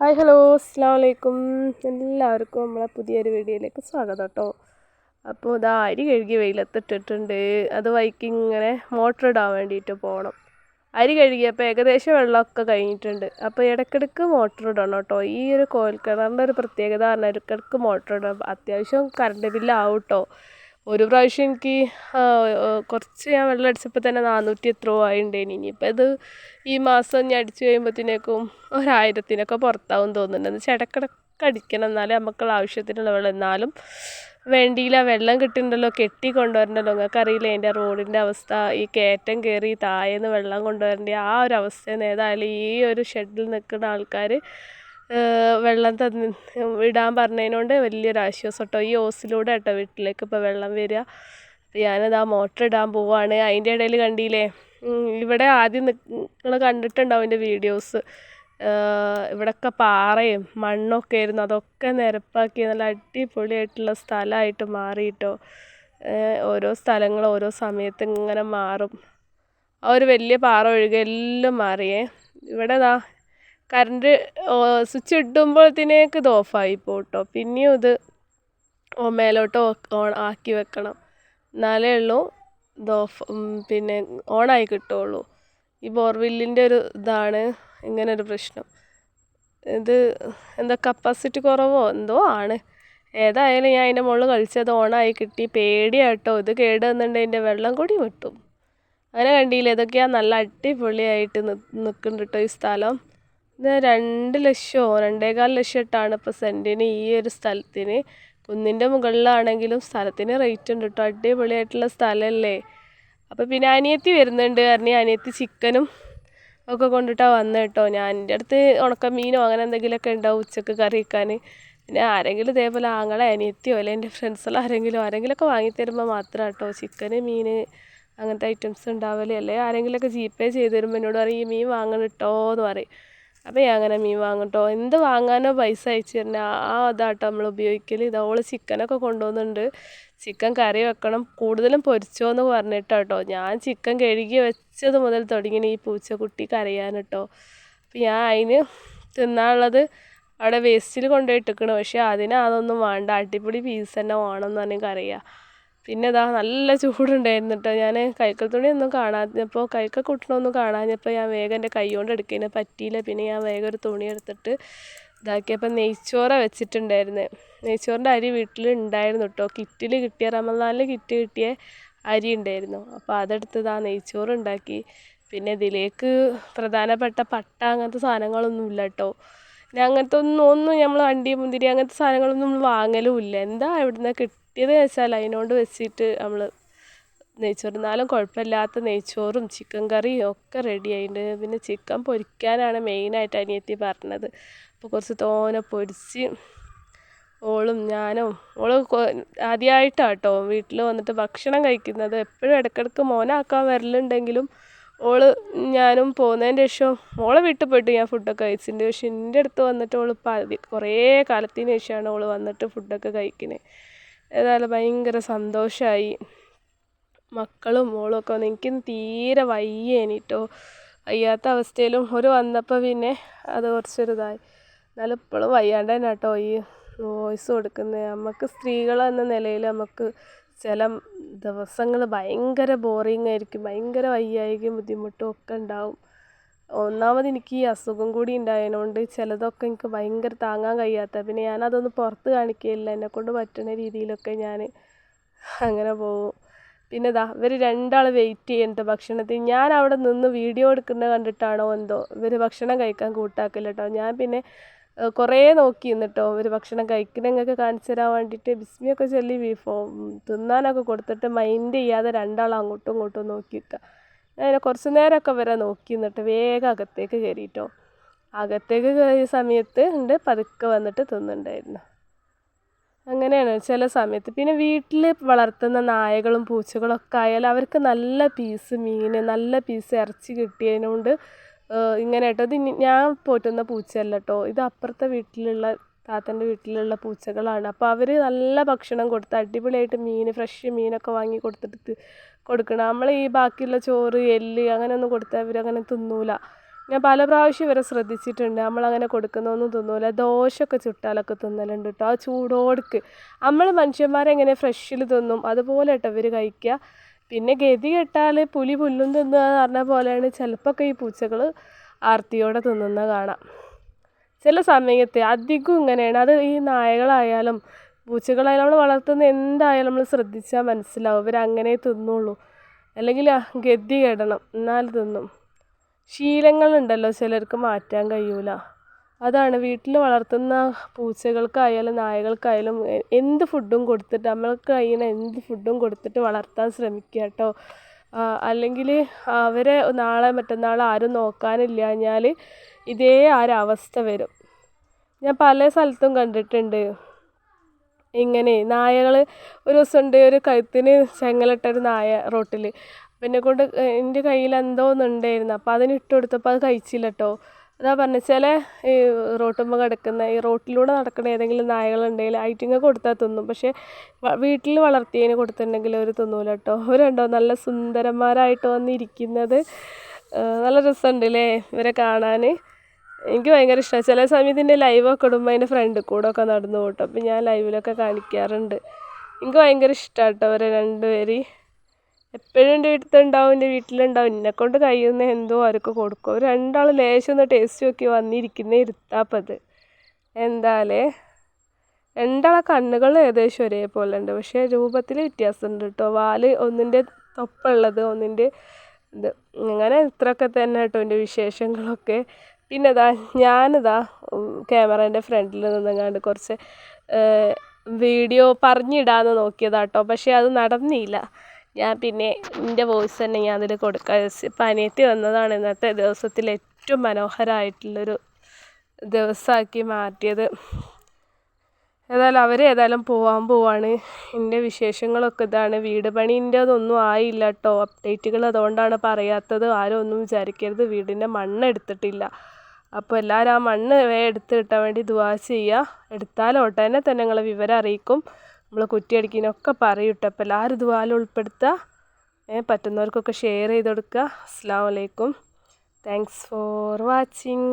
Hi hello അസ്സാം വലൈക്കും എല്ലാവർക്കും നമ്മളെ പുതിയൊരു വീഡിയോയിലേക്ക് സ്വാഗതം കേട്ടോ. അപ്പോൾ ഇതാ അരി കഴുകി വെയിലത്തിട്ടിട്ടുണ്ട്. അത് വൈക്ക് ഇങ്ങനെ മോട്ടർ ഇടാൻ വേണ്ടിയിട്ട് പോകണം അരി കഴുകിയപ്പോൾ ഏകദേശം വെള്ളമൊക്കെ കഴിഞ്ഞിട്ടുണ്ട്. അപ്പോൾ ഇടയ്ക്കിടയ്ക്ക് മോട്ടർ ഇടണം കേട്ടോ. ഈ ഒരു കോൽക്കിണറിന്റെ ഒരു പ്രത്യേകത പറഞ്ഞാൽ ഇടയ്ക്കിടയ്ക്ക് മോട്ടർ ഇടണം. അത്യാവശ്യം കറണ്ട് ബില്ലാവും കേട്ടോ. ഒരു പ്രാവശ്യം എനിക്ക് കുറച്ച് ഞാൻ വെള്ളം അടിച്ചപ്പോൾ തന്നെ നാനൂറ്റി എത്രയോ ആയിണ്ടേനി. ഇനിയിപ്പോൾ ഇത് ഈ മാസം ഞാൻ അടിച്ചു കഴിയുമ്പോഴത്തേക്കും ഒരായിരത്തിനൊക്കെ പുറത്താവും തോന്നുന്നുണ്ട്. എന്ന് വെച്ചാൽ ഇടയ്ക്കിടയ്ക്ക് അടിക്കണം. എന്നാലേ നമുക്കുള്ള ആവശ്യത്തിനുള്ള വെള്ളം. എന്നാലും വേണ്ടിയില്ല വെള്ളം കിട്ടുന്നുണ്ടല്ലോ കെട്ടി കൊണ്ടുവരണ്ടല്ലോ. നിങ്ങൾക്ക് അറിയില്ല എന്റെ റോഡിന്റെ അവസ്ഥ. ഈ കയറ്റം കയറി താഴേന്ന് വെള്ളം കൊണ്ടുവരേണ്ട ആ ഒരു അവസ്ഥ ഏതായാലും ഈ ഒരു ഷെഡിൽ നിൽക്കുന്ന ആൾക്കാർ വെള്ളം തന്ന് ഇടാൻ പറഞ്ഞതിനോണ്ട് വലിയൊരു ആശ്വാസം കേട്ടോ ഈ ഓസിലൂടെ കേട്ടോ വീട്ടിലേക്ക് ഇപ്പോൾ വെള്ളം വരിക. ഞാനത് മോട്ടർ ഇടാൻ പോവാണ്. അതിന്റെ ഇടയിൽ കണ്ടില്ലേ? ഇവിടെ ആദ്യം നിങ്ങൾ കണ്ടിട്ടുണ്ടാവും എന്റെ വീഡിയോസ്. ഇവിടെയൊക്കെ പാറയും മണ്ണൊക്കെ ആയിരുന്നു. അതൊക്കെ നിരപ്പാക്കി നല്ല അടിപൊളിയായിട്ടുള്ള സ്ഥലമായിട്ട് മാറിയിട്ടോ. ഓരോ സ്ഥലങ്ങൾ ഓരോ സമയത്ത് ഇങ്ങനെ മാറും. ആ ഒരു വലിയ പാറ ഒഴികെ എല്ലാം മാറിയേ. ഇവിടെ ഇതാ കറണ്ട് സ്വിച്ച് ഇടുമ്പോഴത്തേക്ക് ഇത് ഓഫായി പോട്ടോ. പിന്നെയും ഇത് മേലോട്ട് ഓൺ ആക്കി വെക്കണം. എന്നാലേ ഉള്ളൂ ഇത് ഓഫ് പിന്നെ ഓണായി കിട്ടുള്ളൂ ഈ ബോർവില്ലിന്റെ ഒരു ഇതാണ് ഇങ്ങനെ ഒരു പ്രശ്നം. ഇത് എന്താ കപ്പാസിറ്റി കുറവോ? എന്തോ ആണ്. ഏതായാലും ഞാൻ അതിന്റെ മുകളിൽ കളിച്ചത് ഓണായി കിട്ടി. പേടിയാട്ടോ. ഇത് കേട് വന്നിട്ടുണ്ടെങ്കിൽ വെള്ളം കൂടി വിട്ടും. അങ്ങനെ കണ്ടില്ല ഇതൊക്കെയാണ് നല്ല അടിപൊളിയായിട്ട് നിൽക്കുന്നുണ്ട് കേട്ടോ ഈ സ്ഥലം. ഇത് രണ്ട് ലക്ഷമോ രണ്ടേകാൽ ലക്ഷം ഇട്ടാണ് ഇപ്പോൾ സെന്റിന് ഈ ഒരു സ്ഥലത്തിന്. കുന്നിന്റെ മുകളിലാണെങ്കിലും സ്ഥലത്തിന് റേറ്റ് ഉണ്ട് കേട്ടോ അടിപൊളിയായിട്ടുള്ള സ്ഥലമല്ലേ അപ്പോൾ പിന്നെ അനിയത്തി വരുന്നുണ്ട്. കാരണം അനിയത്തി ചിക്കനും ഒക്കെ കൊണ്ടിട്ടാണ് വന്നത് കേട്ടോ ഞാൻ എന്റെ അടുത്ത് ഉണക്കമീനോ അങ്ങനെ എന്തെങ്കിലുമൊക്കെ ഉണ്ടാവും ഉച്ചയ്ക്ക് കറി വയ്ക്കാൻ പിന്നെ ആരെങ്കിലും ഇതേപോലെ ആങ്ങളെ അനിയത്തിയോ അല്ലെങ്കിൽ എന്റെ ഫ്രണ്ട്സുള്ള ആരെങ്കിലും ആരെങ്കിലുമൊക്കെ വാങ്ങിത്തരുമ്പോൾ മാത്രം കേട്ടോ ചിക്കന് മീൻ അങ്ങനത്തെ ഐറ്റംസ് ഉണ്ടാവല്ലേ അല്ലെങ്കിൽ ആരെങ്കിലുമൊക്കെ ജി പേ ചെയ്ത് തരുമ്പോൾ എന്നോട് പറയും ഈ മീൻ വാങ്ങണം കേട്ടോ എന്ന് പറയും. അപ്പോൾ ഞാൻ അങ്ങനെ മീൻ വാങ്ങട്ടോ. എന്ത് വാങ്ങാനോ പൈസ അയച്ചു തരണേ ആ അതാട്ടോ നമ്മൾ ഉപയോഗിക്കൽ ഇത് ഓൾ ചിക്കനൊക്കെ കൊണ്ടുപോകുന്നുണ്ട് ചിക്കൻ കറി വെക്കണം. കൂടുതലും പൊരിച്ചോന്ന് കേട്ടോ ഞാൻ ചിക്കൻ കഴുകി വെച്ചത് മുതൽ തുടങ്ങി ഈ പൂച്ചക്കുട്ടി കരയാൻ കേട്ടോ അപ്പം ഞാൻ അതിന് തിന്നാനുള്ളത് അവിടെ വേസ്റ്റിൽ കൊണ്ടുപോയിട്ടിരിക്കണം പക്ഷേ അതിന് അതൊന്നും വേണ്ട. അടിപൊളി പീസ് തന്നെ വേണമെന്ന് പറഞ്ഞാൽ കറിയാം പിന്നെ ഇതാ നല്ല ചൂടുണ്ടായിരുന്നു കേട്ടോ ഞാൻ കൈക്കൽ തുണി ഒന്നും കാണാഞ്ഞപ്പോൾ കൈക്ക കുട്ടണമൊന്നും കാണാഞ്ഞപ്പോൾ ഞാൻ വേഗം എന്റെ കൈ കൊണ്ട് പറ്റിയില്ല. പിന്നെ ഞാൻ വേഗം ഒരു തുണി എടുത്തിട്ട് ഇതാക്കിയപ്പോൾ നെയ്ച്ചോറ വെച്ചിട്ടുണ്ടായിരുന്നത് നെയ്ച്ചോറിന്റെ അരി വീട്ടിൽ ഉണ്ടായിരുന്നു കേട്ടോ കിറ്റിൽ കിട്ടിയ റമദാനിൽ കിറ്റ് കിട്ടിയ അരി ഉണ്ടായിരുന്നു. അപ്പോൾ അതെടുത്ത് ആ നെയ്ച്ചോറ് ഉണ്ടാക്കി. പിന്നെ ഇതിലേക്ക് പ്രധാനപ്പെട്ട പട്ട അങ്ങനത്തെ സാധനങ്ങളൊന്നും ഇല്ല കേട്ടോ പിന്നെ അങ്ങനത്തെ ഒന്നും ഒന്നും നമ്മൾ വണ്ടി മുന്തിരി അങ്ങനത്തെ സാധനങ്ങളൊന്നും നമ്മൾ വാങ്ങലും ഇല്ല എന്താ ഇവിടുന്ന് നിന്നാണ് കിട്ടിയത് വെച്ചാൽ അതിനോട് വെച്ചിട്ട് നമ്മൾ നെയ്ച്ചോറ് എന്നാലും കുഴപ്പമില്ലാത്ത നെയ്ച്ചോറും ചിക്കൻ കറിയും ഒക്കെ റെഡി ആയിട്ടുണ്ട് പിന്നെ ചിക്കൻ പൊരിക്കാനാണ് മെയിനായിട്ട് അനിയത്തി പറഞ്ഞത്. അപ്പോൾ കുറച്ച് തോനെ പൊരിച്ച് ഓളും ഞാനും ഓൾ ആദ്യമായിട്ടാണ് കേട്ടോ വീട്ടിൽ വന്നിട്ട് ഭക്ഷണം കഴിക്കുന്നത്. എപ്പോഴും ഇടയ്ക്കിടയ്ക്ക് മോനാക്കാൻ വരലുണ്ടെങ്കിലും ഓൾ ഞാനും പോകുന്നതിന്റെ ശേഷം ഓളെ വീട്ടിൽ പോയിട്ട് ഞാൻ ഫുഡൊക്കെ കഴിച്ചിട്ടുണ്ട്. പക്ഷെ എന്റെ അടുത്ത് വന്നിട്ട് ഓൾ ഓൾ കുറേ കാലത്തിന് ശേഷമാണ് ഓൾ വന്നിട്ട് ഫുഡൊക്കെ കഴിക്കുന്നത് ഏതായാലും ഭയങ്കര സന്തോഷമായി മക്കളും മോളും ഒക്കെ വന്ന് തീരെ വയ്യേനിട്ടോ വയ്യാത്ത അവസ്ഥയിലും ഒരു വന്നപ്പോൾ പിന്നെ അത് കുറച്ചൊരിതായി എന്നാലും ഇപ്പോഴും വയ്യാണ്ട് തന്നെ കേട്ടോ ഈ വോയിസ് കൊടുക്കുന്നത് നമുക്ക് സ്ത്രീകൾ എന്ന നിലയിൽ നമുക്ക് ചില ദിവസങ്ങൾ ഭയങ്കര ബോറിങ് ആയിരിക്കും ഭയങ്കര വയ്യായികയും ബുദ്ധിമുട്ടും ഒക്കെ ഉണ്ടാവും. ഒന്നാമത് എനിക്ക് ഈ അസുഖം കൂടി ഉണ്ടായതുകൊണ്ട് ചിലതൊക്കെ എനിക്ക് ഭയങ്കര താങ്ങാൻ കഴിയാത്ത പിന്നെ ഞാനതൊന്നും പുറത്ത് കാണിക്കുകയില്ല എന്നെക്കൊണ്ട് പറ്റുന്ന രീതിയിലൊക്കെ ഞാൻ അങ്ങനെ പോകും. പിന്നെ ഇതാ ഇവർ രണ്ടാൾ വെയിറ്റ് ചെയ്യുന്നുണ്ട് ഭക്ഷണത്തിന്. ഞാൻ അവിടെ നിന്ന് വീഡിയോ എടുക്കുന്നത് കണ്ടിട്ടാണോ എന്തോ ഇവർ ഭക്ഷണം കഴിക്കാൻ കൂട്ടാക്കില്ല കേട്ടോ. ഞാൻ പിന്നെ കുറേ നോക്കി നിന്നിട്ടോ. ഒരു ഭക്ഷണം കഴിക്കണമെന്നൊക്കെ കാണിച്ചു തരാൻ വേണ്ടിയിട്ട് ബിസ്മിയൊക്കെ ചൊല്ലി ബീഫോ തിന്നാനൊക്കെ കൊടുത്തിട്ട് മൈൻഡ് ചെയ്യാതെ രണ്ടാളും അങ്ങോട്ടും ഇങ്ങോട്ടും നോക്കിയിട്ട്. അങ്ങനെ കുറച്ച് നേരമൊക്കെ വരെ നോക്കി നിന്നിട്ട് വേഗം അകത്തേക്ക് കയറിയിട്ടോ. അകത്തേക്ക് കയറിയ സമയത്ത് ഉണ്ട് പതുക്കെ വന്നിട്ട് തിന്നുണ്ടായിരുന്നു. അങ്ങനെയാണ് ചില സമയത്ത്. പിന്നെ വീട്ടിൽ വളർത്തുന്ന നായകളും പൂച്ചകളൊക്കെ ആയാലും അവർക്ക് നല്ല പീസ് മീൻ നല്ല പീസ് ഇറച്ചി കിട്ടിയതിനോണ്ട് ഇങ്ങനെ കേട്ടോ. ഇത് ഞാൻ പോറ്റുന്ന പൂച്ചയല്ല കേട്ടോ. ഇത് അപ്പുറത്തെ വീട്ടിലുള്ള താത്തന്റെ വീട്ടിലുള്ള പൂച്ചകളാണ്. അപ്പോൾ അവർ നല്ല ഭക്ഷണം കൊടുത്ത് അടിപൊളിയായിട്ട് മീൻ ഫ്രഷ് മീനൊക്കെ വാങ്ങി കൊടുത്തിട്ട് കൊടുക്കണം. നമ്മൾ ഈ ബാക്കിയുള്ള ചോറ് എല്ല് അങ്ങനെയൊന്നും കൊടുത്താൽ അവരങ്ങനെ തിന്നൂല. ഞാൻ പല പ്രാവശ്യം ഇവരെ ശ്രദ്ധിച്ചിട്ടുണ്ട്. നമ്മളങ്ങനെ കൊടുക്കുന്നൊന്നും തിന്നൂല. ദോശയൊക്കെ ചുട്ടാലൊക്കെ തിന്നലുണ്ട് കേട്ടോ. ആ ചൂടോടുക്ക്. നമ്മൾ മനുഷ്യന്മാരെങ്ങനെ ഫ്രഷിൽ തിന്നും. അതുപോലെ കേട്ടോ ഇവർ കഴിക്കുക പിന്നെ ഗതി കെട്ടാൽ പുലി പുല്ലും തിന്നുക എന്ന് പറഞ്ഞ പോലെയാണ് ചിലപ്പോൾ ഈ പൂച്ചകൾ ആർത്തിയോടെ തിന്നുന്ന കാണാം. ചില സമയത്ത് അധികം ഇങ്ങനെയാണ്. അത് ഈ നായകളായാലും പൂച്ചകളായാലും നമ്മൾ വളർത്തുന്ന എന്തായാലും നമ്മൾ ശ്രദ്ധിച്ചാൽ മനസ്സിലാവും. ഇവരങ്ങനെ തിന്നുള്ളൂ അല്ലെങ്കിൽ ഗതി കെടണം. എന്നാൽ തിന്നും. ശീലങ്ങളുണ്ടല്ലോ ചിലർക്ക് മാറ്റാൻ കഴിയൂല. അതാണ് വീട്ടിൽ വളർത്തുന്ന പൂച്ചകൾക്കായാലും നായകൾക്കായാലും എന്ത് ഫുഡും കൊടുത്തിട്ട് നമ്മൾക്ക് കഴിയുന്ന എന്ത് ഫുഡും കൊടുത്തിട്ട് വളർത്താൻ ശ്രമിക്കുക കേട്ടോ. അല്ലെങ്കിൽ അവരെ നാളെ മറ്റന്നാൾ ആരും നോക്കാനില്ലാഞ്ഞാൽ ഇതേ ആ ഒരവസ്ഥ വരും. ഞാൻ പല സ്ഥലത്തും കണ്ടിട്ടുണ്ട്. ഇങ്ങനെ നായകൾ ഒരു ദിവസം ഉണ്ട് ഒരു കഴുത്തിന് ചെങ്ങലിട്ട ഒരു നായ റോട്ടിൽ. പിന്നെ കൊണ്ട് എന്റെ കയ്യിൽ എന്തോ ഒന്നുണ്ടായിരുന്നു അപ്പോൾ അതിന് ഇട്ട് കൊടുത്തപ്പോൾ അത് കഴിച്ചില്ല കേട്ടോ. അതാ പറഞ്ഞത് ചില ഈ റോട്ടുമ്പോൾ കിടക്കുന്ന ഈ റോട്ടിലൂടെ നടക്കുന്ന ഏതെങ്കിലും നായകളുണ്ടെങ്കിൽ ഐറ്റിങ്ങ കൊടുത്താൽ തിന്നും. പക്ഷേ വീട്ടിൽ വളർത്തിയതിന് കൊടുത്തിട്ടുണ്ടെങ്കിൽ അവർ തിന്നൂല കേട്ടോ അവരുണ്ടോ നല്ല സുന്ദരന്മാരായിട്ട് വന്നിരിക്കുന്നത്. നല്ല രസമുണ്ട് അല്ലേ ഇവരെ കാണാൻ? എനിക്ക് ഭയങ്കര ഇഷ്ടമാണ് ചില സമയത്ത് എന്റെ ലൈവൊക്കെ ഇടുമ്പോൾ അതിന്റെ ഫ്രണ്ട് കൂടെ ഒക്കെ നടന്നു പോട്ടോ അപ്പം ഞാൻ ലൈവിലൊക്കെ കാണിക്കാറുണ്ട്. എനിക്ക് ഭയങ്കര ഇഷ്ടമാണ് കേട്ടോ അവരെ രണ്ടുപേര്. എപ്പോഴും എന്റെ അടുത്തുണ്ടാവും എന്റെ വീട്ടിലുണ്ടാവും. എന്നെക്കൊണ്ട് കഴിയുന്ന എന്തോ അവർക്ക് കൊടുക്കും. അവർ രണ്ടാൾ ലേശം ഒന്ന് ടേസ്റ്റ് നോക്കി വന്നിരിക്കുന്ന ഇരുത്താപ്പത്. എന്താലേ? രണ്ടാളെ കണ്ണുകൾ ഏകദേശം ഒരേപോലെ ഉണ്ട്. പക്ഷേ രൂപത്തിൽ വ്യത്യാസമുണ്ട് കേട്ടോ. വാൽ ഒന്നിന്റെ തൊപ്പുള്ളത് ഒന്നിന്റെ ഇത് അങ്ങനെ ഇത്രയൊക്കെ തന്നെ കേട്ടോ എന്റെ വിശേഷങ്ങളൊക്കെ. പിന്നെ ഇതാ ഞാനിതാ ക്യാമറേന്റെ ഫ്രണ്ടിൽ നിന്നെങ്ങാണ്ട് കുറച്ച് വീഡിയോ പറഞ്ഞിടാമെന്ന് നോക്കിയതാട്ടോ. പക്ഷേ അത് നടന്നില്ല. ഞാൻ പിന്നെ എന്റെ വോയിസ് തന്നെ ഞാൻ അതിൽ കൊടുക്കാൻ ഇപ്പം അനിയത്തി വന്നതാണ് ഇന്നത്തെ ദിവസത്തിൽ ഏറ്റവും മനോഹരമായിട്ടുള്ളൊരു ദിവസമാക്കി മാറ്റിയത്. ഏതായാലും അവർ ഏതായാലും പോവാൻ പോവാണ്. എന്റെ വിശേഷങ്ങളൊക്കെ ഇതാണ്. വീട് പണിന്റെ അതൊന്നും ആയില്ല കേട്ടോ. അപ്ഡേറ്റുകൾ അതുകൊണ്ടാണ് പറയാത്തത്. ആരും ഒന്നും വിചാരിക്കരുത്. വീടിന്റെ മണ്ണ് എടുത്തിട്ടില്ല. അപ്പോൾ എല്ലാവരും ആ മണ്ണ് എടുത്ത് കിട്ടാൻ വേണ്ടി ദുവാ ചെയ്യുക. എടുത്താൽ ഉടനെ തന്നെ നിങ്ങളെ വിവരം അറിയിക്കും. നമ്മൾ കുറ്റിയടിക്കുന്നൊക്കെ പറയും കേട്ടോ അപ്പോൾ എല്ലാവരും ഇതുപോലെ ഉൾപ്പെടുത്തുക പറ്റുന്നവർക്കൊക്കെ ഷെയർ ചെയ്ത് കൊടുക്കുക അസ്സാം വലൈക്കും താങ്ക്സ് ഫോർ വാച്ചിങ്